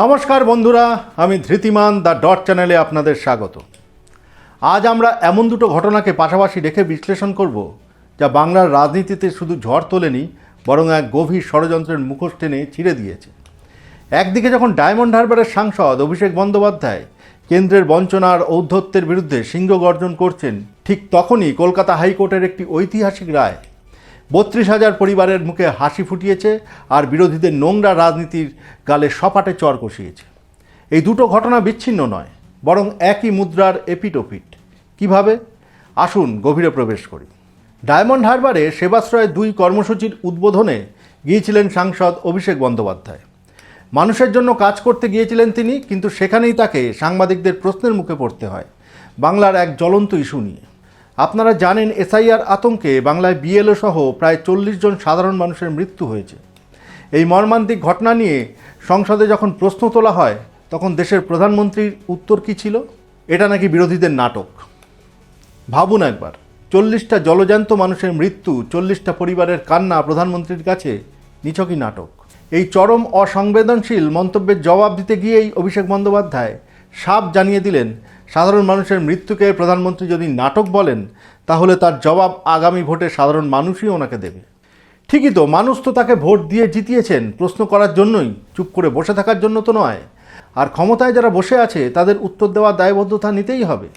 নমস্কার বন্ধুরা, আমি ধৃতিমান দ্য ডট চ্যানেলে আপনাদের স্বাগত। আজ আমরা এমন দুটো ঘটনাকে পাশাপাশি রেখে বিশ্লেষণ করব, যা বাংলার রাজনীতিতে শুধু ঝড় তোলেনি, বরং এক গভীর ষড়যন্ত্রের মুখোশ টেনে ছিঁড়ে দিয়েছে। একদিকে যখন ডায়মন্ড হারবারের সাংসদ অভিষেক বন্দ্যোপাধ্যায় কেন্দ্রের বঞ্চনার ঔদ্ধত্যের বিরুদ্ধে সিংহ গর্জন করছেন, ঠিক তখনই কলকাতা হাইকোর্টের একটি ঐতিহাসিক রায় বত্রিশ হাজার পরিবারের মুখে হাসি ফুটিয়েছে আর বিরোধীদের নোংরা রাজনীতির গালে সপাটে চর কষিয়েছে। এই দুটো ঘটনা বিচ্ছিন্ন নয়, বরং একই মুদ্রার এপিটোপিট কীভাবে? আসুন গভীরে প্রবেশ করি। ডায়মন্ড হারবারে সেবাশ্রয়ের দুই কর্মসূচির উদ্বোধনে গিয়েছিলেন সাংসদ অভিষেক বন্দ্যোপাধ্যায়। মানুষের জন্য কাজ করতে গিয়েছিলেন তিনি, কিন্তু সেখানেই তাকে সাংবাদিকদের প্রশ্নের মুখে পড়তে হয়। বাংলার এক জ্বলন্ত ইস্যু নিয়ে। আপনারা জানেন এসআইআর আতঙ্কে বাংলায় বিএলও সহ প্রায় চল্লিশ জন সাধারণ মানুষের মৃত্যু হয়েছে। এই মর্মান্তিক ঘটনা নিয়ে সংসদে যখন প্রশ্ন তোলা হয়, তখন দেশের প্রধানমন্ত্রীর উত্তর কী ছিল? এটা নাকি বিরোধীদের নাটক? ভাবুন একবার, চল্লিশটা জলজান্ত মানুষের মৃত্যু, চল্লিশটা পরিবারের কান্না প্রধানমন্ত্রীর কাছে নিছকই নাটক। এই চরম অসংবেদনশীল মন্তব্যের জবাব দিতে গিয়েই অভিষেক বন্দ্যোপাধ্যায় সাপ জানিয়ে দিলেন সাধারণ মানুষের মৃত্যুকে প্রধানমন্ত্রী যদি নাটক বলেন, তাহলে তার জবাব আগামী ভোটে সাধারণ মানুষই ওনাকে দেবে। ঠিকই তো, মানুষ তো তাকে ভোট দিয়ে জিতিয়েছেন, প্রশ্ন করার জন্যই, চুপ করে বসে থাকার জন্য তো নয়। আর ক্ষমতায় যারা বসে আছে, তাদের উত্তর দেওয়ার দায়বদ্ধতা নিতেই হবে।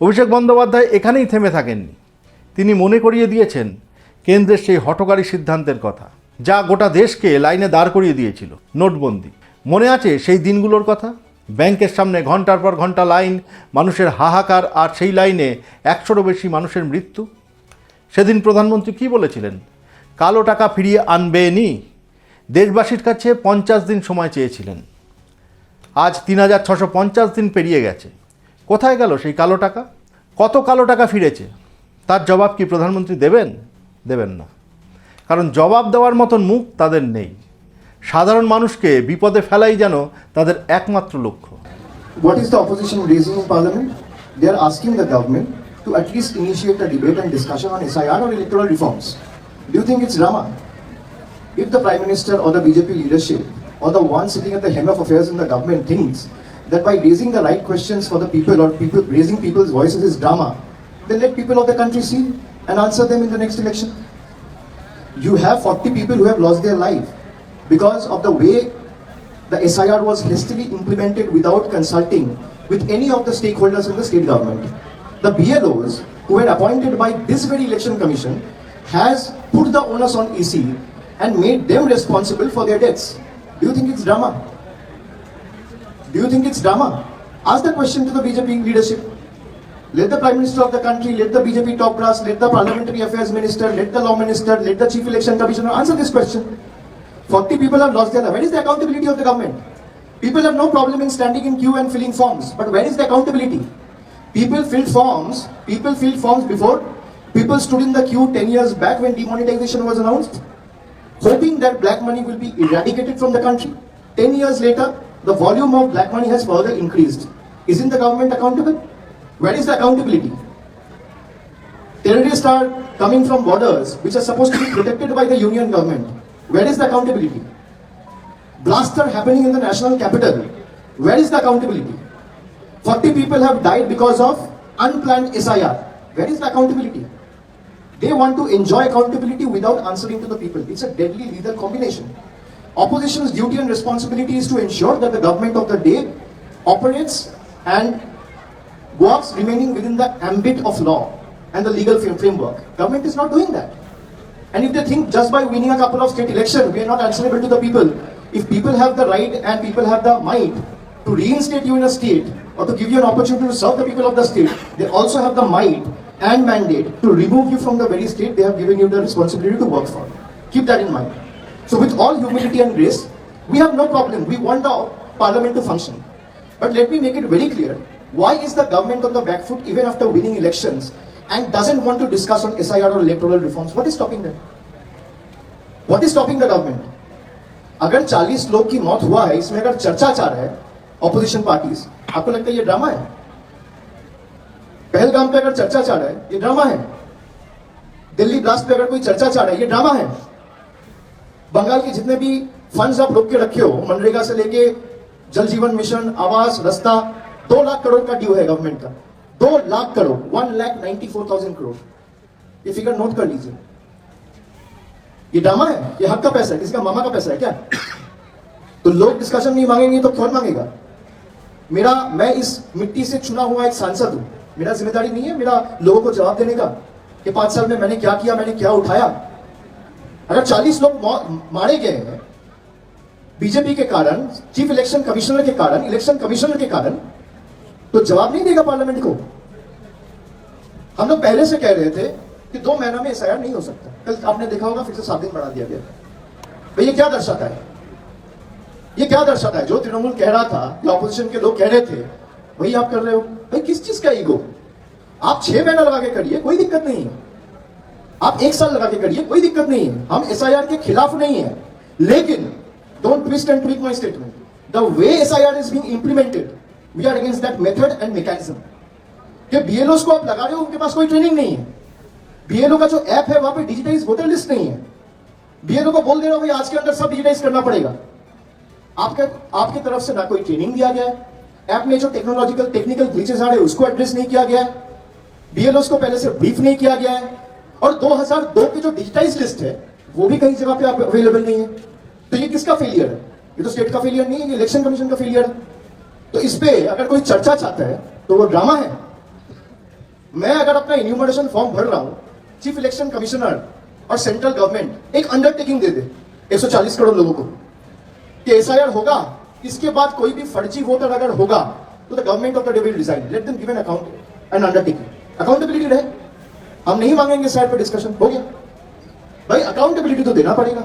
অভিষেক বন্দ্যোপাধ্যায় এখানেই থেমে থাকেননি। তিনি মনে করিয়ে দিয়েছেন, কেন্দ্রের সেই হটকারী সিদ্ধান্তের কথা। যা গোটা দেশকে লাইনে দাঁড় করিয়ে দিয়েছিল, নোটবন্দি। মনে আছে সেই দিনগুলোর কথা? ব্যাংকের সামনে ঘণ্টার পর ঘণ্টা লাইন, মানুষের হাহাকার আর সেই লাইনে একশোরও বেশি মানুষের মৃত্যু? সেদিন প্রধানমন্ত্রী কি বলেছিলেন? কালো টাকা ফিরিয়ে আনবেনি দেশবাসীর কাছে পঞ্চাশ দিন সময় চেয়েছিলেন। আজ তিন হাজার ছশো পঞ্চাশ দিন পেরিয়ে গেছে। কোথায় গেল সেই কালো টাকা? কত কালো টাকা ফিরেছে? তার জবাব কি প্রধানমন্ত্রী দেবেন? দেবেন না। কারণ জবাব দেওয়ার মতন মুখ তাদের নেই। সাধারণ মানুষকে বিপদে ফেলাই যেন তাদের একমাত্র লক্ষ্য What is the opposition raising in parliament? They are asking the government to at least initiate a debate and discussion on SIR or electoral reforms. Do you think it's drama? If the Prime Minister or the BJP leadership or the one sitting at the helm of affairs in the government thinks that by raising the right questions for the people or people raising people's voices is drama, then let people of the country see and answer them in the next election. You have 40 people who have lost their life because of the way the SIR was hastily implemented without consulting with any of the stakeholders in the state government. The BLOs who were appointed by this very election commission has put the onus on EC and made them responsible for their deaths. Do you think it's drama? Do you think it's drama? Ask the question to the BJP leadership. Let the Prime Minister of the country, let the BJP top brass, let the Parliamentary Affairs Minister, let the Law Minister, let the Chief Election Commissioner answer this question. 40 people have lost their life. Where is the accountability of the government? People have no problem in standing in queue and filling forms, but where is the accountability? People filled forms, people filled forms before, people stood in the queue 10 years back when demonetization was announced, hoping that black money will be eradicated from the country. 10 years later, the volume of black money has further increased. Isn't the government accountable? Where is the accountability? Terrorists are coming from borders which are supposed to be protected by the union government. Where is the accountability? Blaster happening in the national capital. Where is the accountability? 40 people have died because of unplanned SIR. Where is the accountability? They want to enjoy accountability without answering to the people. It's a deadly lethal combination. Opposition's duty and responsibility is to ensure that the government of the day operates and works remaining within the ambit of law and the legal framework. Government is not doing that. And if they think just by winning a couple of state elections, we are not answerable to the people, if people have the right and people have the might to reinstate you in a state or to give you an opportunity to serve the people of the state, they also have the might and mandate to remove you from the very state they have given you the responsibility to work for. Keep that in mind. So with all humility and grace, we have no problem. We want the parliament to function. But let me make it very clear. Why is the government on the back foot even after winning elections and doesn't want to discuss on SIR or electoral reforms? What is stopping them? What is stopping the government? अगर 40 लोग की मौत हुआ है, इसमें अगर चर्चा चाह रहा है ऑपोजिशन पार्टीज़ आपको लगता है ये ड्रामा है पहलगाम पे अगर चर्चा चाह रहा है, ये ड्रामा है दिल्ली ब्लास्ट पे अगर कोई चर्चा चाह रहा है, ये ड्रामा है बंगाल के जितने भी फंड्स आप रोक के रखे हो, मनरेगा से लेके जल जीवन मिशन, आवास, रास्ता, दो लाख करोड़ का ड्यू है गवर्नमेंट का दो lakh crore one lakh ninety four thousand crore ये फिगर नोट कर लीजिए। ये ड्रामा है, ये हक का पैसा है, किसका, मामा का पैसा है क्या? तो लोग डिस्कशन नहीं मांगेंगे तो कौन मांगेगा? मेरा, मैं इस मिट्टी से चुना हुआ एक सांसद हूँ। मेरा ज़िम्मेदारी नहीं है मेरा लोगों को जवाब देने का, कि पाँच साल में मैंने क्या किया, मैंने क्या उठाया। अगर 40 लोग मारे गए हैं, बीजेपी के कारण, चीफ इलेक्शन कमिश्नर के कारण, इलेक्शन कमिश्नर के कारण तो जवाब नहीं देगा पार्लियामेंट को? हम लोग पहले से कह रहे थे कि दो महीना में एस नहीं हो सकता। कल आपने देखा होगा, फिर से सात दिन बढ़ा दिया गया। भाई, ये क्या दर्शाता है? ये क्या दर्शाता है? जो तृणमूल कह रहा था कि ऑपोजिशन के लोग कह रहे थे, वही आप कर रहे हो? भाई, किस चीज़ का ईगो आप छह महीना लगा के करिए, कोई दिक्कत नहीं। है आप एक साल लगा के करिए, कोई दिक्कत नहीं। है हम एसआईआर के खिलाफ नहीं है। लेकिन don't twist and tweak my statement the way S I R is being implemented we are against that method and mechanism कि बीएलओ को आप लगा रहे हो, उनके पास कोई ट्रेनिंग नहीं है। बीएलओ का जो ऐप है, वहाँ पे डिजिटाइज वोटर लिस्ट नहीं है। बीएलओ को बोल दे रहा हो आज के अंदर सब डिजिटाइज करना पड़ेगा। आपके, आपकी तरफ़ से ना कोई ट्रेनिंग दिया गया ऐप में जो टेक्नोलॉजिकल टेक्निकल ग्लिचेस आ रहे उसको एड्रेस नहीं किया गया बीएलओ को पहले से ब्रीफ नहीं किया गया है। और 2002 की जो डिजिटाइज लिस्ट है, वो भी कई जगह पे अवेलेबल नहीं है। तो ये किसका फेलियर है? ये तो स्टेट का फेलियर नहीं है, ये इलेक्शन कमीशन का फेलियर है। तो इस पे अगर कोई चर्चा चाहता है तो वो ड्रामा है। मैं अगर अपना इन्यूमरेशन फॉर्म भर रहा हूँ चीफ इलेक्शन कमिश्नर और सेंट्रल गवर्नमेंट एक अंडरटेकिंग दे दे 140 करोड़ लोगों को। कि एसआईआर होगा, इसके बाद कोई भी फर्जी वोटर अगर होगा तो the government of the day will let them give an account and undertaking accountability रहे। हम नहीं मांगेंगे साइड पर डिस्कशन हो गया। भाई अकाउंटेबिलिटी तो देना पड़ेगा।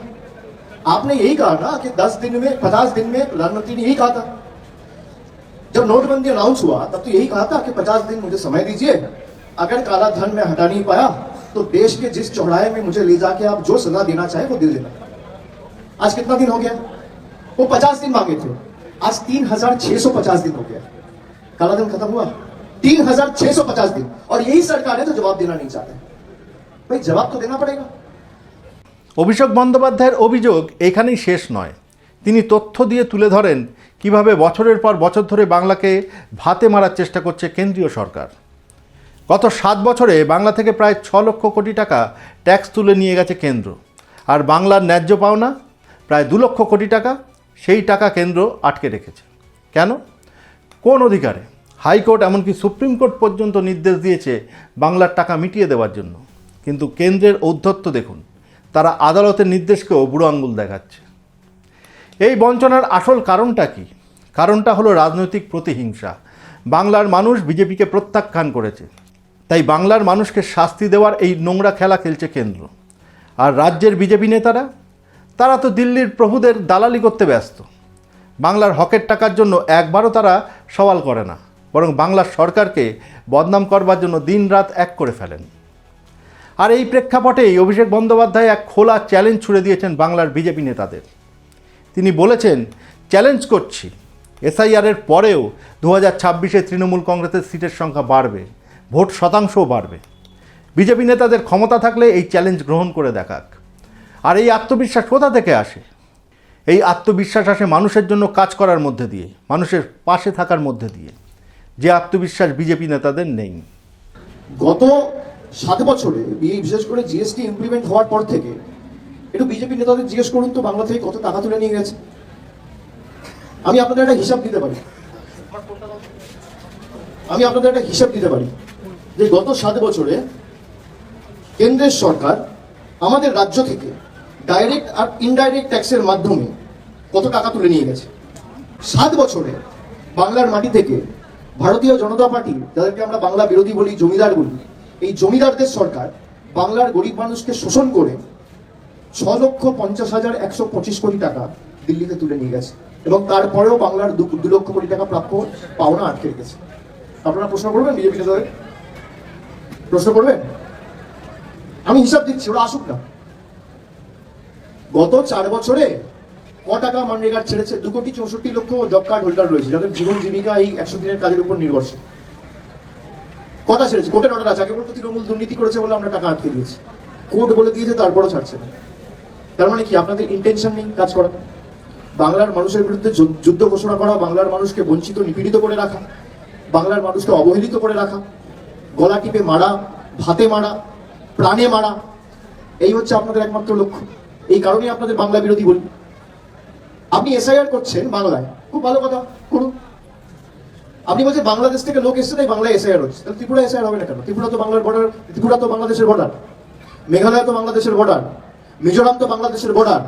आपने यही कहा ना कि 10 दिन में 50 दिन में प्रधानमंत्री ने यही कहा था। जब नोटबंदी अनाउंस हुआ तब तो यही कहा था कि 50 दिन मुझे समय दीजिए अगर काला धन मैं हटा नहीं पाया तो देश के जिस चौड़ाए में मुझे ले जाके आप जो सजा देना चाहे वो दे देना आज कितना दिन हो गया वो 50 दिन मांगे थे आज तीन हजार छह सौ पचास दिन हो गया काला धन खत्म हुआ तीन हजार छह सौ पचास दिन और यही सरकार है जो जवाब देना नहीं चाहते भाई जवाब तो देना पड़ेगा অভিষেক বন্দ্যোপাধ্যায়ের অভিযোগ এখানেই শেষ নয় তিনি তথ্য দিয়ে তুলে ধরেন কীভাবে বছরের পর বছর ধরে বাংলাকে ভাতে মারার চেষ্টা করছে কেন্দ্রীয় সরকার। গত সাত বছরে বাংলা থেকে প্রায় ছ লক্ষ কোটি টাকা ট্যাক্স তুলে নিয়ে গেছে কেন্দ্র। আর বাংলার ন্যায্য পাওনা, প্রায় দু লক্ষ কোটি টাকা, সেই টাকা কেন্দ্র আটকে রেখেছে। কেন? কোন অধিকারে? হাইকোর্ট এমনকি সুপ্রিম কোর্ট পর্যন্ত নির্দেশ দিয়েছে বাংলার টাকা মিটিয়ে দেওয়ার জন্য। কিন্তু কেন্দ্রের ঔদ্ধত্য দেখুন, তারা আদালতের নির্দেশকেও বুড়ো আঙ্গুল দেখাচ্ছে। এই বঞ্চনার আসল কারণটা কি? কারণটা হলো রাজনৈতিক প্রতিহিংসা। বাংলার মানুষ বিজেপিকে প্রত্যাখ্যান করেছে। তাই বাংলার মানুষকে শাস্তি দেওয়ার এই নোংরা খেলা খেলছে কেন্দ্র। আর রাজ্যের বিজেপি নেতারা? তারা তো দিল্লির প্রভুদের দালালি করতে ব্যস্ত। বাংলার হকের টাকার জন্য একবারও তারা সওয়াল করে না। বরং বাংলার সরকারকে বদনাম করবার জন্য দিনরাত এক করে ফেলেন। আর এই প্রেক্ষাপটেই অভিষেক বন্দ্যোপাধ্যায় এক খোলা চ্যালেঞ্জ ছুড়ে দিয়েছেন বাংলার বিজেপি নেতাদের। তিনি বলেছেন চ্যালেঞ্জ করছি। এসআইআরের পরেও দু হাজার ছাব্বিশে তৃণমূল কংগ্রেসের সিটের সংখ্যা বাড়বে, ভোট শতাংশও বাড়বে। বিজেপি নেতাদের ক্ষমতা থাকলে এই চ্যালেঞ্জ গ্রহণ করে দেখাক। আর এই আত্মবিশ্বাস কোথা থেকে আসে? এই আত্মবিশ্বাস আসে মানুষের জন্য কাজ করার মধ্যে দিয়ে, মানুষের পাশে থাকার মধ্যে দিয়ে। যে আত্মবিশ্বাস বিজেপি নেতাদের নেই। গত সাত বছরে, বিশেষ করে জিএসটি ইমপ্লিমেন্ট হওয়ার পর থেকে একটু বিজেপি নেতাদের জিজ্ঞেস করুন তো, বাংলা থেকে কত টাকা তুলে নিয়ে গেছে। আমি আপনাদের একটা হিসাব দিতে পারি। আমি আপনাদের একটা হিসাব দিতে পারি যে গত সাত বছরে কেন্দ্রের সরকার আমাদের রাজ্য থেকে ডাইরেক্ট আর ইনডাইরেক্ট ট্যাক্সের মাধ্যমে কত টাকা তুলে নিয়ে গেছে। সাত বছরে বাংলার মাটি থেকে ভারতীয় জনতা পার্টি, যাদেরকে আমরা বাংলা বিরোধী বলি, জমিদার বলি, এই জমিদারদের সরকার বাংলার গরিব মানুষকে শোষণ করে ছ লক্ষ পঞ্চাশ হাজার একশো পঁচিশ কোটি টাকা দিল্লিতে তুলে নিয়ে গেছে। এবং তারপরেও বাংলার দু লক্ষ কোটি টাকা প্রাপ্য পাওনা আটকে রেখেছে। আপনারা প্রশ্ন করবেন বিজেপি নেতাদের? প্রশ্ন করবেন? আমি হিসাব দিচ্ছি, ওরা আসুক না। গত চার বছরে ক টাকা মানরেগার ছেড়েছে, দু কোটি চৌষট্টি লক্ষ জব কার্ড হোল্ডার রয়েছে, যাদের জীবন জীবিকা এই একশো দিনের কাজের উপর নির্ভরশীল। কথা ছেড়েছে, কোর্টের অর্ডার আছে, আগে বলতো তৃণমূল দুর্নীতি করেছে বলে আমরা টাকা আটকে দিয়েছি। কোর্ট বলে দিয়েছে, তারপরও ছাড়ছে না। তার মানে কি আপনাদের ইন্টেনশন নেই কাজ করা বাংলার মানুষের বিরুদ্ধে যুদ্ধ ঘোষণা করা, বাংলার মানুষকে বঞ্চিত, নিপীড়িত করে রাখা, বাংলার মানুষকে অবহেলিত করে রাখা, গলা টিপে মারা, ভাতে মারা, প্রাণে মারা, এই হচ্ছে আপনাদের একমাত্র লক্ষ্য। এই কারণেই আপনাদের বাংলা বিরোধী বলি। আপনি এসআইআর করছেন বাংলায়, খুব ভালো কথা, করুন। আপনি বলছেন বাংলাদেশ থেকে লোক এসছে, তাই বাংলায় এসআইআর হচ্ছে। তাহলে ত্রিপুরা এসআইআর হবে না কেন? ত্রিপুরা তো বাংলার বর্ডার ত্রিপুরা তো বাংলাদেশের বর্ডার মেঘালয় তো বাংলাদেশের বর্ডার মিজোরাম তো বাংলাদেশের বর্ডার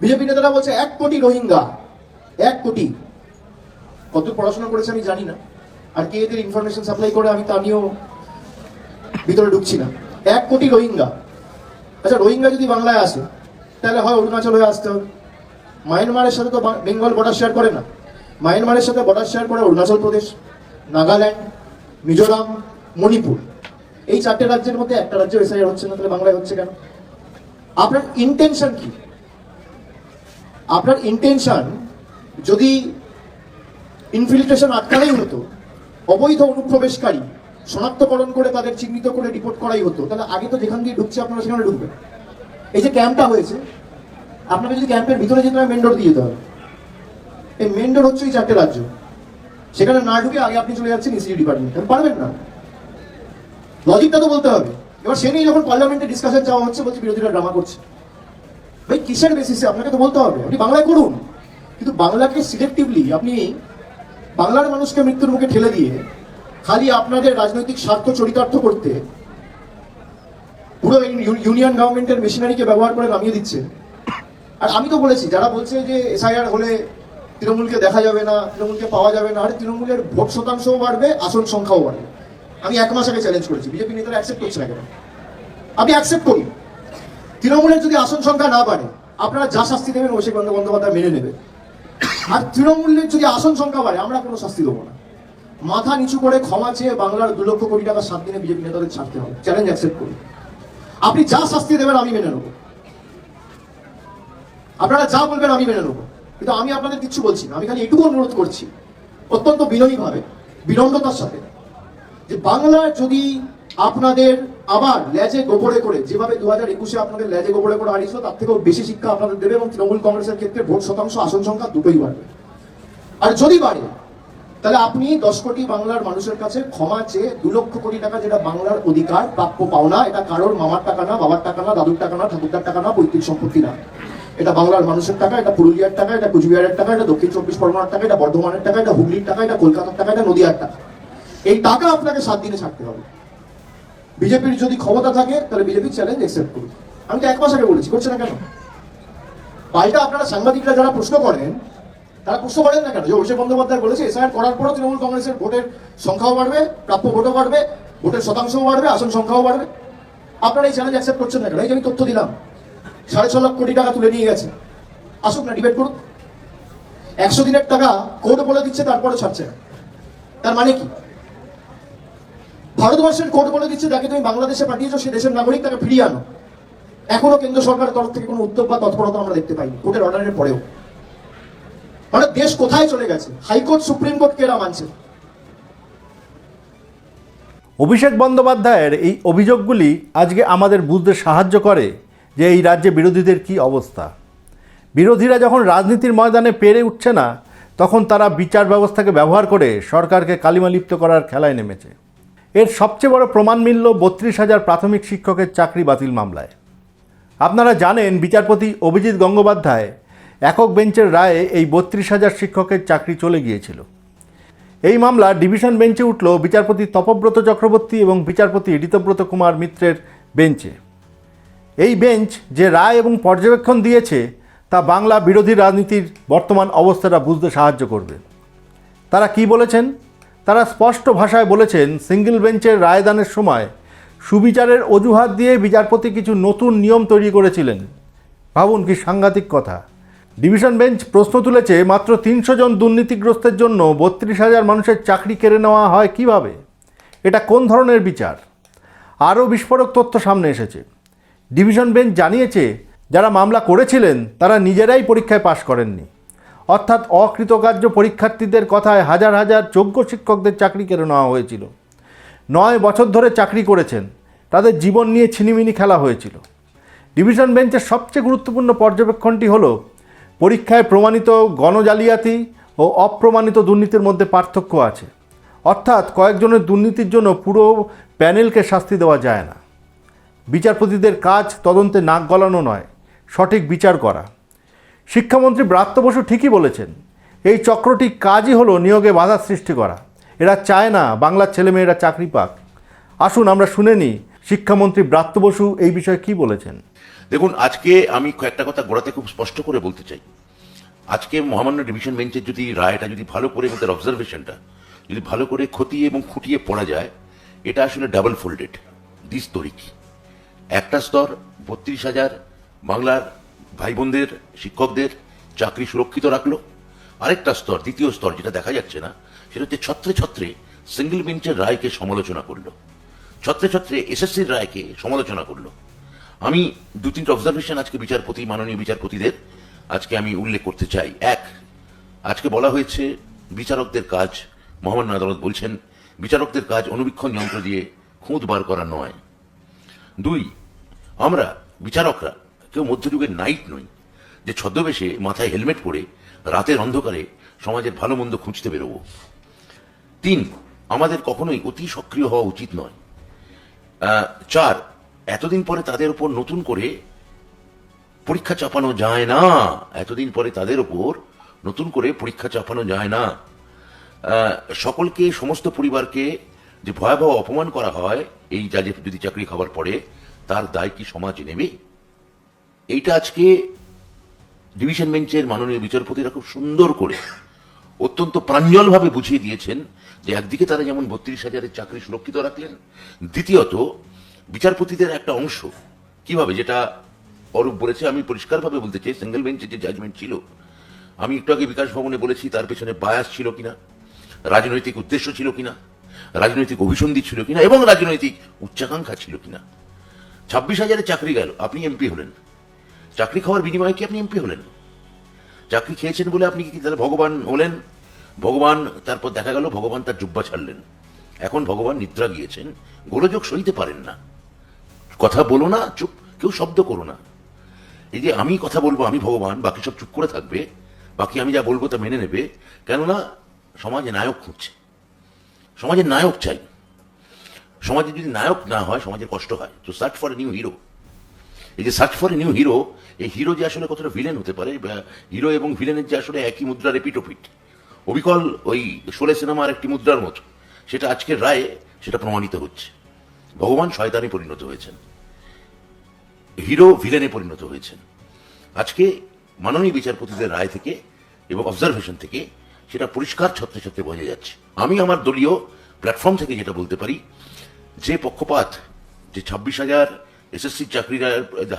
বিজেপি নেতারা বলছে, এক কোটি রোহিঙ্গা, এক কোটি। কত পড়াশোনা করেছে আমি জানি না। আর কে এদের ইনফরমেশন সাপ্লাই করে আমি তা নিয়েও ভিতরে ঢুকছি না। এক কোটি রোহিঙ্গা। আচ্ছা রোহিঙ্গা যদি বাংলায় আসে, তাহলে হয় অরুণাচল হয়ে আসতে হবে। মায়ানমারের সাথে তো বেঙ্গল বর্ডার শেয়ার করে না। মায়ানমারের সাথে বর্ডার শেয়ার করে অরুণাচল প্রদেশ, নাগাল্যান্ড, মিজোরাম, মণিপুর। এই চারটে রাজ্যের মধ্যে একটা রাজ্য এসআইআর হচ্ছে না, তাহলে বাংলায় হচ্ছে কেন? আপনার ইন্টেনশন কি? আপনার ইন্টেনশন যদি ইনফিল্ট্রেশন আটকানোই হতো, অবৈধ অনুপ্রবেশকারী শনাক্তকরণ করে তাদের চিহ্নিত করে রিপোর্ট করাই হতো, তাহলে আগে তো যেখান দিয়ে ঢুকছে আপনারা সেখানে ঢুকবেন। এই যে ক্যাম্পটা হয়েছে, আপনাকে যদি ক্যাম্পের ভিতরে যেতে হয় মেন ডোর দিয়ে যেতে হবে। এই মেন ডোর হচ্ছে এই চারটে রাজ্য। সেখানে না ঢুকে আগে আপনি চলে যাচ্ছেন ইসিডি ডিপার্টমেন্ট পারবেন না। লজিকটা তো বলতে হবে। এবার সে নিয়ে যখন পার্লামেন্টে ডিসকাশন চাওয়া হচ্ছে, বলছে বিরোধীরা ড্রামা করছে। ভাই, কিসের বেসিসে আপনাকে তো বলতে হবে। আপনি বাংলায় করুন। কিন্তু বাংলাকে সিলেক্টিভলি আপনি বাংলার মানুষকে মৃত্যুর মুখে ঠেলে দিয়ে খালি আপনাদের রাজনৈতিক স্বার্থ চরিতার্থ করতে পুরো ইউনিয়ন গভর্নমেন্টের মেশিনারিকে ব্যবহার করে নামিয়ে দিচ্ছে। আর আমি তো বলেছি, যারা বলছে যে এসআইআর হলে তৃণমূলকে দেখা যাবে না, তৃণমূলকে পাওয়া যাবে না, আর তৃণমূলের ভোট শতাংশও বাড়বে, আসন সংখ্যাও বাড়বে। আমি এক মাস আগে চ্যালেঞ্জ করেছি, বিজেপি নেতারা অ্যাকসেপ্ট করছে না কেন? আপনি অ্যাকসেপ্ট করি। তৃণমূলের যদি আসন সংখ্যা না বাড়ে, আপনারা যা শাস্তি দেবেন অভিষেক বন্দ্যোপাধ্যায় মেনে নেবে। আর তৃণমূলের যদি আসন সংখ্যা বাড়ে, আমরা কোনো শাস্তি দেবো না। মাথা নিচু করে ক্ষমা চেয়ে বাংলার দু লক্ষ কোটি টাকা সাত দিনে বিজেপি নেতাদের ছাড়তে হবে। চ্যালেঞ্জ অ্যাকসেপ্ট করি। আপনি যা শাস্তি দেবেন আমি মেনে নেব। আপনারা যা বলবেন আমি মেনে নেব। কিন্তু আমি আপনাদের কিচ্ছু বলছি না। আমি খালি এটুকু অনুরোধ করছি। অত্যন্ত বিনয়ীভাবে, বিনম্রতার সাথে। যে বাংলা যদি আপনাদের আবার ল্যাজে গোবরে করে, যেভাবে দু হাজার একুশে আপনাদের ল্যাজে গোবরে করে হারিয়েছিল তার থেকেও বেশি শিক্ষা আপনাদের দেবে এবং তৃণমূল কংগ্রেসের ক্ষেত্রে ভোট শতাংশ আসন সংখ্যা দুটোই বাড়বে। আর যদি বাড়ে, তাহলে আপনি দশ কোটি বাংলার মানুষের কাছে ক্ষমা চেয়ে দু লক্ষ কোটি টাকা যেটা বাংলার অধিকার, প্রাপ্য পাওনা, এটা কারোর মামার টাকা না, বাবার টাকা না, দাদুর টাকা না, ঠাকুরদার টাকা না, পৈতৃক সম্পত্তি না। এটা বাংলার মানুষের টাকা, এটা পুরুলিয়ার টাকা, এটা কুচবিহারের টাকা, এটা দক্ষিণ চব্বিশ পরগনার টাকা, এটা বর্ধমানের টাকা, এটা হুগলির টাকা, এটা কলকাতার টাকা, এটা নদিয়ার টাকা। এই টাকা আপনাকে সাত দিনে ছাড়তে হবে। বিজেপির যদি ক্ষমতা থাকে, তাহলে বিজেপি চ্যালেঞ্জ অ্যাকসেপ্ট করুন। আমি তো এক মাস আগে বলেছি, করছে না কেন? পাল্টা আপনারা সাংবাদিকরা যারা প্রশ্ন করেন, তারা প্রশ্ন করেন না কেন? যে অভিষেক বন্দ্যোপাধ্যায় বলেছে, এসআইআর করার পরও তৃণমূল কংগ্রেসের ভোটের সংখ্যাও বাড়বে, প্রাপ্য ভোটও বাড়বে, ভোটের শতাংশও বাড়বে, আসন সংখ্যাও বাড়বে। আপনারা এই চ্যালেঞ্জ অ্যাকসেপ্ট করছেন না কেন? এই যে আমি তথ্য দিলাম, সাড়ে ছ লাখ কোটি টাকা তুলে নিয়ে গেছে। আসুক না ডিবেট করুন একশো দিনের টাকা কোর্ট বলে দিচ্ছে, তারপরে ছাড়ছে। তার মানে কি? ভারতবর্ষের কোর্ট বলে দিচ্ছে, যাকে তুমি বাংলাদেশে পাঠিয়েছো, সে দেশের নাগরিক, তাকে ফিরিয়ে আনো। এখনও কেন্দ্র সরকারের তরফ থেকে কোনো উদ্যোগ বা তৎপরতা আমরা দেখতে পাইনি, কোর্টের অর্ডারের পরেও। মানে দেশ কোথায় চলে গেছে? হাইকোর্ট, সুপ্রিম কোর্ট কেরা মানছে? অভিষেক বন্দ্যোপাধ্যায়ের এই অভিযোগগুলি আজকে আমাদের বুঝতে সাহায্য করে যে এই রাজ্যে বিরোধীদের কি অবস্থা। বিরোধীরা যখন রাজনীতির ময়দানে পেরে উঠছে না, তখন তারা বিচার ব্যবস্থাকে ব্যবহার করে সরকারকে কালিমালিপ্ত করার খেলায় নেমেছে। এর সবচেয়ে বড় প্রমাণ মিলল বত্রিশ হাজার প্রাথমিক শিক্ষকের চাকরি বাতিল মামলায়। আপনারা জানেন বিচারপতি অভিজিৎ গঙ্গোপাধ্যায় একক বেঞ্চের রায়ে এই বত্রিশ হাজার শিক্ষকের চাকরি চলে গিয়েছিল। এই মামলা ডিভিশন বেঞ্চে উঠল বিচারপতি তপব্রত চক্রবর্তী এবং বিচারপতি ঋতব্রত কুমার মিত্রের বেঞ্চে। এই বেঞ্চ যে রায় এবং পর্যবেক্ষণ দিয়েছে, তা বাংলা বিরোধী রাজনীতির বর্তমান অবস্থাটা বুঝতে সাহায্য করবে। তারা কি বলেছেন? তারা স্পষ্ট ভাষায় বলেছেন, সিঙ্গেল বেঞ্চের রায়দানের সময় সুবিচারের অজুহাত দিয়ে বিচারপতি কিছু নতুন নিয়ম তৈরি করেছিলেন। ভাবুন কি সাংঘাতিক কথা। ডিভিশন বেঞ্চ প্রশ্ন তুলেছে, মাত্র তিনশো জন দুর্নীতিগ্রস্তের জন্য বত্রিশ হাজার মানুষের চাকরি কেড়ে নেওয়া হয় কীভাবে? এটা কোন ধরনের বিচার? আরও বিস্ফোরক তথ্য সামনে এসেছে। ডিভিশন বেঞ্চ জানিয়েছে, যারা মামলা করেছিলেন, তারা নিজেরাই পরীক্ষায় পাশ করেননি। অর্থাৎ অকৃতকার্য পরীক্ষার্থীদের কথায় হাজার হাজার যোগ্য শিক্ষকদের চাকরি কেড়ে নেওয়া হয়েছিল। নয় বছর ধরে চাকরি করেছেন। তাদের জীবন নিয়ে ছিনিমিনি খেলা হয়েছিল। ডিভিশন বেঞ্চের সবচেয়ে গুরুত্বপূর্ণ পর্যবেক্ষণটি হলো, পরীক্ষায় প্রমাণিত গণজালিয়াতি ও অপ্রমাণিত দুর্নীতির মধ্যে পার্থক্য আছে। অর্থাৎ কয়েকজনের দুর্নীতির জন্য পুরো প্যানেলকে শাস্তি দেওয়া যায় না। বিচারপতিদের কাজ তদন্তে নাক গলানো নয়, সঠিক বিচার করা। শিক্ষামন্ত্রী ব্রাত্য বসু ঠিকই বলেছেন, এই চক্রটি কাজই হলো নিয়োগে বাধা সৃষ্টি করা। এরা চায় না বাংলার ছেলেমেয়েরা চাকরি পাক। আসুন আমরা শুনে নিই শিক্ষামন্ত্রী ব্রাত্য বসু এই বিষয়ে কি বলেছেন। দেখুন, আজকে আমি কয়েকটা কথা গোড়াতে খুব স্পষ্ট করে বলতে চাই। আজকে মহামান্য ডিভিশন বেঞ্চের যদি রায়টা যদি ভালো করে তার অবজারভেশনটা যদি ভালো করে খতিয়ে এবং খুঁটিয়ে পড়া যায়, এটা আসলে ডাবল ফোল্ডেড দিস তরিক একটা স্তর বত্রিশ হাজার বাংলার ভাই বোনদের শিক্ষকদের চাকরি সুরক্ষিত রাখল। আরেকটা স্তর, দ্বিতীয় স্তর যেটা দেখা যাচ্ছে না, সেটা হচ্ছে ছত্রে ছত্রে সিঙ্গেল বেঞ্চের রায়কে সমালোচনা করল। ছত্রে ছত্রে এসএসসির রায়কে সমালোচনা করল। আমি দু, তিনটা অবজারভেশন আজকে বিচারপতি, মাননীয় বিচারপতিদের, আজকে আমি উল্লেখ করতে চাই। এক, আজকে বলা হয়েছে বিচারকদের কাজ, মহামান্য আদালত বলছেন, বিচারকদের কাজ অনুবীক্ষণ যন্ত্র দিয়ে খুঁত বার করা নয়। দুই, আমরা বিচারকরা কেউ মধ্যযুগের নাইট নই, যে ছদ্মবেশে মাথায় হেলমেট পরে রাতের অন্ধকারে সমাজের ভালো মন্দ খুঁজতে বেরোবো। তিন, আমাদের কখনোই অতি সক্রিয় হওয়া উচিত নয়। চার, এতদিন পরে তাদের উপর নতুন করে পরীক্ষা চাপানো যায় না। এতদিন পরে তাদের উপর নতুন করে পরীক্ষা চাপানো যায় না। সকলকে, সমস্ত পরিবারকে যে ভয়াবহ অপমান করা হয়, এই জাজে যদি চাকরি খাবার পরে তার দায় কি সমাজ নেবে? এইটা আজকে ডিভিশন বেঞ্চের মাননীয় বিচারপতিরা খুব সুন্দর করে অত্যন্ত প্রাঞ্জলভাবে বুঝিয়ে দিয়েছেন যে একদিকে তারা যেমন বত্রিশ হাজারের চাকরি সুরক্ষিত রাখলেন, দ্বিতীয়ত বিচারপতিদের একটা অংশ কীভাবে, যেটা অরূপ বলেছে, আমি পরিষ্কারভাবে বলতে চাই সিঙ্গেল বেঞ্চের যে জাজমেন্ট ছিল, আমি একটু আগে বিকাশ ভবনে বলেছি, তার পেছনে বায়াস ছিল কিনা, রাজনৈতিক উদ্দেশ্য ছিল কিনা, রাজনৈতিক অভিসন্ধি ছিল কিনা, এবং রাজনৈতিক উচ্চাকাঙ্ক্ষা ছিল কিনা। ছাব্বিশ হাজারের চাকরি গেল, আপনি এমপি হলেন। চাকরি খাওয়ার বিনিময়ে কি আপনি এমপি হলেন? চাকরি খেয়েছেন বলে আপনি কি তাহলে ভগবান হলেন? ভগবান, তারপর দেখা গেল ভগবান তার জুব্বা ছাড়লেন। এখন ভগবান নিদ্রা গিয়েছেন, গোলযোগ সইতে পারেন না। কথা বলো না, চুপ, কেউ শব্দ করো না। এই যে আমি কথা বলব, আমি ভগবান, বাকি সব চুপ করে থাকবে, বাকি আমি যা বলব তা মেনে নেবে, কেননা সমাজে নায়ক খুঁজছে। সমাজের নায়ক চাই। সমাজে যদি নায়ক না হয় সমাজের কষ্ট হয়। তো search for a new hero এই যে search for a new hero এই হিরো যে আসলে কতটা ভিলেন হতে পারে হিরো এবং ভিলেনের যে আসলে একই মুদ্রার এপিটোপিট অবিকল ওই শোলে সিনেমার একটি মুদ্রার মতো, সেটা আজকের রায়ে সেটা প্রমাণিত হচ্ছে। ভগবান শয়তানে পরিণত হয়েছেন। হিরো ভিলেনে পরিণত হয়েছেন। আজকে মাননীয় বিচারপতিদের রায় থেকে এবং অবজারভেশন থেকে সেটা পরিষ্কার ছত্রে ছত্রে বোঝা যাচ্ছে। আমি আমার দলীয় প্ল্যাটফর্ম থেকে যেটা বলতে পারি, যে পক্ষপাত, যে ছাব্বিশ হাজার এসএসসি চাকরির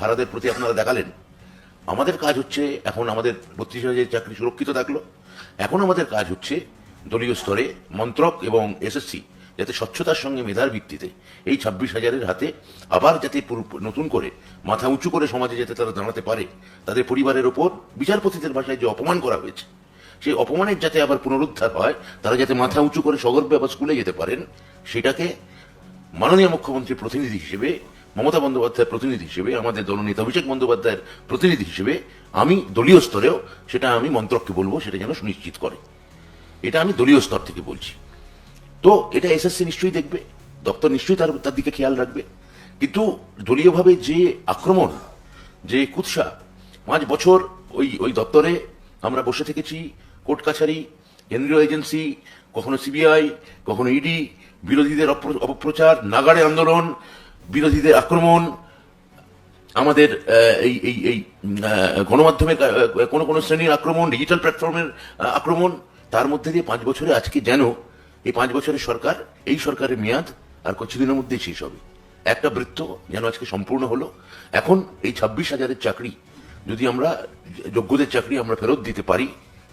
হারাদের প্রতি আপনারা দেখালেন। আমাদের কাজ হচ্ছে, এখন আমাদের বত্রিশ হাজার চাকরি সুরক্ষিত থাকল। এখন আমাদের কাজ হচ্ছে দলীয় স্তরে মন্ত্রক এবং এসএসসি যাতে স্বচ্ছতার সঙ্গে মেধার ভিত্তিতে এই ছাব্বিশ হাজারের হাতে আবার যাতে নতুন করে মাথা উঁচু করে সমাজে যাতে তারা দাঁড়াতে পারে, তাদের পরিবারের ওপর বিচারপতিদের ভাষায় যে অপমান করা হয়েছে, সেই অপমানের যাতে আবার পুনরুদ্ধার হয়, তারা যাতে মাথা উঁচু করে সগর্বে আবার স্কুলে যেতে পারেন, সেটাকে মাননীয় মুখ্যমন্ত্রীর প্রতিনিধি হিসেবে মমতা বন্দ্যোপাধ্যায়ের প্রতিনিধি হিসেবে, আমাদের দলনেতা অভিষেক বন্দ্যোপাধ্যায়ের প্রতিনিধি হিসেবে আমি দলীয় স্তরেও সেটা আমি মন্ত্রককে বলব, সেটা যেন সুনিশ্চিত করে। এটা আমি দলীয় স্তর থেকে বলছি। তো এটা এসএসসি নিশ্চয়ই দেখবে, দপ্তর নিশ্চয়ই তার তার দিকে খেয়াল রাখবে। কিন্তু দলীয়ভাবে যে আক্রমণ, যে কুৎসা, পাঁচ বছর ওই ওই দপ্তরে আমরা বসে থেকেছি, কোর্ট কাছারি, কেন্দ্রীয় এজেন্সি, কখনো সিবিআই, কখনো ইডি, বিরোধীদের অপপ্রচার, নাগাড়ে আন্দোলন বিরোধীদের আক্রমণ, আমাদের এই এই এই গণমাধ্যমের কোনো কোনো শ্রেণির আক্রমণ ডিজিটাল প্ল্যাটফর্মের আক্রমণ, তার মধ্যে দিয়ে পাঁচ বছরে আজকে যেন এই পাঁচ বছরের সরকার, এই সরকারের মেয়াদ আর কিছুদিনের মধ্যেই শেষ হবে। একটা বৃত্ত যেন আজকে সম্পূর্ণ হলো। এখন এই ছাব্বিশ হাজারের চাকরি, যদি আমরা যোগ্যদের চাকরি আমরা ফেরত দিতে পারি,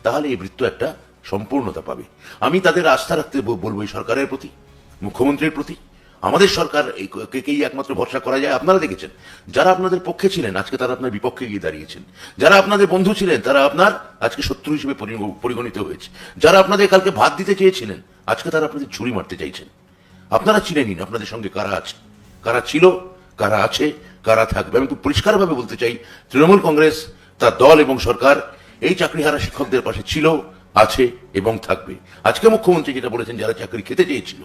তাহলে এই বৃত্ত একটা সম্পূর্ণতা পাবে। আমি তাদের আস্থা রাখতে বলব এই সরকারের প্রতি, মুখ্যমন্ত্রীর প্রতি। আমাদের সরকার এই একমাত্র ভরসা করা যায় আপনারা দেখেছেন। যারা আপনাদের পক্ষে ছিলেন, আজকে তারা আপনার বিপক্ষে গিয়ে দাঁড়িয়েছেন। যারা আপনাদের বন্ধু ছিলেন, তারা আপনার আজকে শত্রু হিসেবে পরিগণিত হয়েছে। যারা আপনাদের কালকে ভাত দিতে চেয়েছিলেন, আজকে তারা আপনাদের ছুরি মারতে চাইছেন। আপনারা চিনে নিন আপনাদের সঙ্গে কারা আছে? কারা ছিল, কারা আছে, কারা থাকবে? আমি খুব পরিষ্কারভাবে বলতে চাই, তৃণমূল কংগ্রেস, তার দল এবং সরকার, এই চাকরিহারা শিক্ষকদের পাশে ছিল, আছে এবং থাকবে। আজকে মুখ্যমন্ত্রী যেটা বলেছেন, যারা চাকরি খেতে চেয়েছিল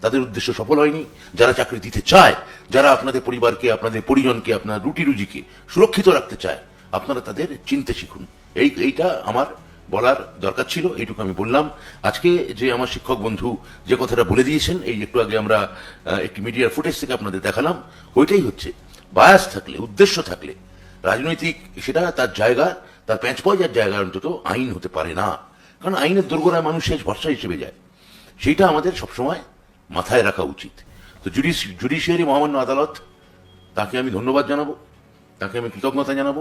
তাদের উদ্দেশ্য সফল হয়নি। যারা চাকরি দিতে চায়, যারা আপনাদের পরিবারকে, আপনাদের পরিজনকে, আপনার রুটি রুজিকে সুরক্ষিত রাখতে চায়, আপনারা তাদের চিনতে শিখুন। এই, এইটা আমার বলার দরকার ছিল, এইটুকু আমি বললাম। আজকে যে আমার শিক্ষক বন্ধু যে কথাটা বলে দিয়েছেন, এই একটু আগে আমরা একটি মিডিয়ার ফুটেজ থেকে আপনাদের দেখালাম, ওইটাই হচ্ছে বায়াস থাকলে, উদ্দেশ্য থাকলে, রাজনৈতিক সেটা তার জায়গা, তার প্যাঁচ পয়জার জায়গা অন্তত আইন হতে পারে না। কারণ আইনের দুর্গরায় মানুষ শেষ ভরসা হিসেবে যায়। সেইটা আমাদের সবসময় মাথায় রাখা উচিত। তো জুডিশ জুডিশিয়ারি মহামান্য আদালত, তাকে আমি ধন্যবাদ জানাব, তাকে আমি কৃতজ্ঞতা জানাব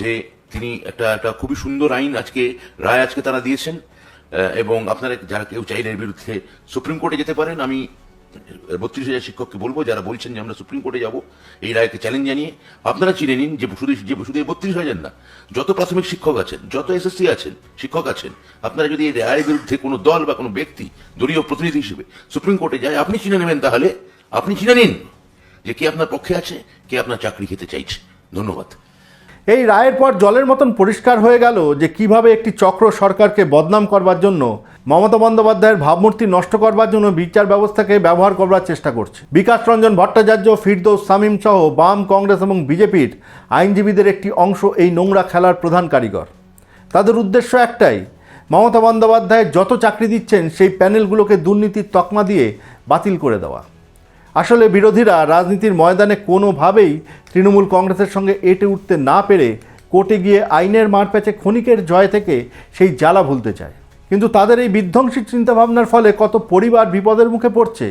যে তিনি একটা একটা খুবই সুন্দর আইন আজকে, রায় আজকে তারা দিয়েছেন। এবং আপনারা যারা কেউ চাইলে বিরুদ্ধে সুপ্রিম কোর্টে যেতে পারেন, আমি বত্রিশ হাজার শিক্ষককে বলব, যারা বলছেন যে আমরা সুপ্রিম কোর্টে যাব, এই রায়কে চ্যালেঞ্জ জানিয়ে আপনারা চিনে নিন যে শুধু যে শুধু এই বত্রিশ হাজার না, যত প্রাথমিক শিক্ষক আছেন, যত এসএসসি আছেন, শিক্ষক আছেন, আপনারা যদি এই রায়ের বিরুদ্ধে কোনো দল বা কোনো ব্যক্তি দলীয় প্রতিনিধি হিসেবে সুপ্রিম কোর্টে যায়, আপনি চিনে নেবেন তাহলে, আপনি চিনে নিন যে কে আপনার পক্ষে আছে, কে আপনার চাকরি খেতে চাইছে। ধন্যবাদ। এই রায়ের পর জলের মতন পরিষ্কার হয়ে গেল যে কীভাবে একটি চক্র সরকারকে বদনাম করবার জন্য মমতা বন্দ্যোপাধ্যায়ের ভাবমূর্তি নষ্ট করবার জন্য বিচার ব্যবস্থাকে ব্যবহার করবার চেষ্টা করছে। বিকাশ রঞ্জন ভট্টাচার্য, ফিরদৌস সামিম সহ বাম কংগ্রেস এবং বিজেপির আইনজীবীদের একটি অংশ এই নোংরা খেলার প্রধান কারিগর। তাদের উদ্দেশ্য একটাই, মমতা বন্দ্যোপাধ্যায় যত চাকরি দিচ্ছেন সেই প্যানেলগুলোকে দুর্নীতির তকমা দিয়ে বাতিল করে দেওয়া। আসলে বিরোধীরা রাজনীতির ময়দানে কোনোভাবেই তৃণমূল কংগ্রেসের সঙ্গে এটে উঠতে না পেরে কোর্টে গিয়ে আইনের মারপ্যাচে ক্ষণিকের জয় থেকে সেই জ্বালা ভুলতে চায়। কিন্তু তাদের এই বিধ্বংসী চিন্তাভাবনার ফলে কত পরিবার বিপদের মুখে পড়ছে,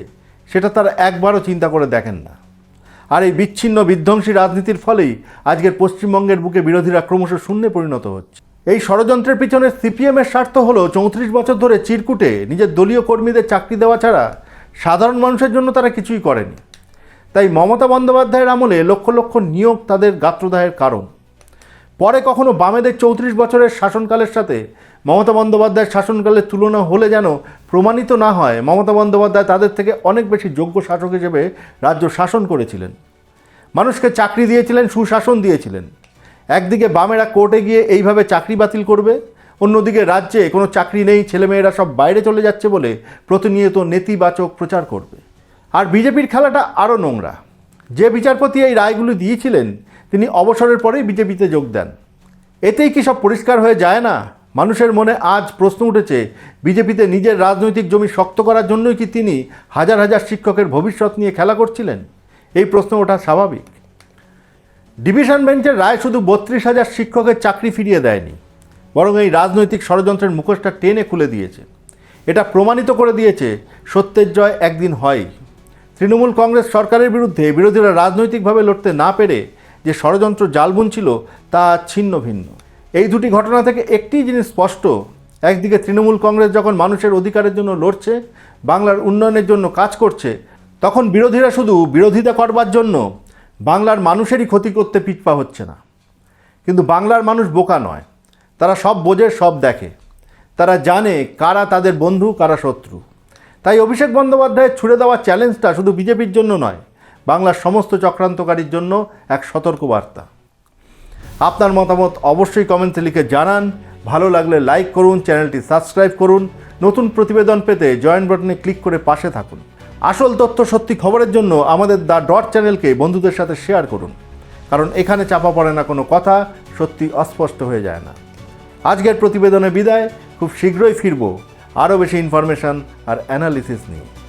সেটা তারা একবারও চিন্তা করে দেখেন না। আর এই বিচ্ছিন্ন বিধ্বংসী রাজনীতির ফলেই আজকের পশ্চিমবঙ্গের বুকে বিরোধীরা ক্রমশ শূন্যে পরিণত হচ্ছে। এই ষড়যন্ত্রের পিছনে সিপিএমের স্বার্থ হলো চৌত্রিশ বছর ধরে চিরকুটে নিজের দলীয় কর্মীদের চাকরি দেওয়া ছাড়া সাধারণ মানুষের জন্য তারা কিছুই করেনি। তাই মমতা বন্দ্যোপাধ্যায়ের আমলে লক্ষ লক্ষ নিয়োগ তাদের গাত্রদাহের কারণ। পরে কখনো বামেদের চৌত্রিশ বছরের শাসনকালের সাথে মমতা বন্দ্যোপাধ্যায়ের শাসনকালের তুলনা হলে যেন প্রমাণিত না হয়, মমতা বন্দ্যোপাধ্যায় তাদের থেকে অনেক বেশি যোগ্য শাসক হিসেবে রাজ্য শাসন করেছিলেন। মানুষকে চাকরি দিয়েছিলেন, সুশাসন দিয়েছিলেন। একদিকে বামেরা কোর্টে গিয়ে এইভাবে চাকরি বাতিল করবে, অন্যদিকে রাজ্যে কোনো চাকরি নেই, ছেলেমেয়েরা সব বাইরে চলে যাচ্ছে বলে প্রতিনিয়ত নেতিবাচক প্রচার করবে। আর বিজেপির খেলাটা আরও নোংরা। যে বিচারপতি এই রায়গুলি দিয়েছিলেন, তিনি অবসরের পরেই বিজেপিতে যোগ দেন। এতেই কি সব পরিষ্কার হয়ে যায় না? মানুষের মনে আজ প্রশ্ন উঠেছে, বিজেপিতে নিজের রাজনৈতিক জমি শক্ত করার জন্যই কি তিনি হাজার হাজার শিক্ষকের ভবিষ্যৎ নিয়ে খেলা করছিলেন? এই প্রশ্ন ওঠা স্বাভাবিক। ডিভিশন বেঞ্চের রায় শুধু বত্রিশ হাজার শিক্ষকের চাকরি ফিরিয়ে দেয়নি, বরং এই রাজনৈতিক ষড়যন্ত্রের মুখোশটা টেনে খুলে দিয়েছে। এটা প্রমাণিত করে দিয়েছে, সত্যের জয় একদিন হয়ই। তৃণমূল কংগ্রেস সরকারের বিরুদ্ধে বিরোধীরা রাজনৈতিকভাবে লড়তে না পেরে যে ষড়যন্ত্র জাল বুনছিল, তা ছিন্ন ভিন্ন। এই দুটি ঘটনা থেকে একটি জিনিস স্পষ্ট। একদিকে তৃণমূল কংগ্রেস যখন মানুষের অধিকারের জন্য লড়ছে, বাংলার উন্নয়নের জন্য কাজ করছে, তখন বিরোধীরা শুধু বিরোধিতা করবার জন্য বাংলার মানুষেরই ক্ষতি করতে পিছপা হচ্ছে না। কিন্তু বাংলার মানুষ বোকা নয়। তারা সব বোঝে, সব দেখে। তারা জানে কারা তাদের বন্ধু, কারা শত্রু। তাই অভিষেক বন্দ্যোপাধ্যায়ের ছুড়ে দেওয়া চ্যালেঞ্জটা শুধু বিজেপির জন্য নয়, বাংলার সমস্ত চক্রান্তকারীর জন্য এক সতর্কবার্তা। আপনার মতামত অবশ্যই কমেন্টে লিখে জানান। ভালো লাগলে লাইক করুন, চ্যানেলটি সাবস্ক্রাইব করুন। নতুন প্রতিবেদন পেতে জয়েন্ট বাটনে ক্লিক করে পাশে থাকুন। আসল তথ্য সত্যি খবরের জন্য আমাদের দ্য ডট চ্যানেলকে বন্ধুদের সাথে শেয়ার করুন। কারণ এখানে চাপা পড়ে না কোনো কথা, সত্যি অস্পষ্ট হয়ে যায় না। আজকের প্রতিবেদনে বিদায়। খুব শীঘ্রই ফিরব। আরও বেশি ইনফরমেশন আর অ্যানালিসিস নিয়ে।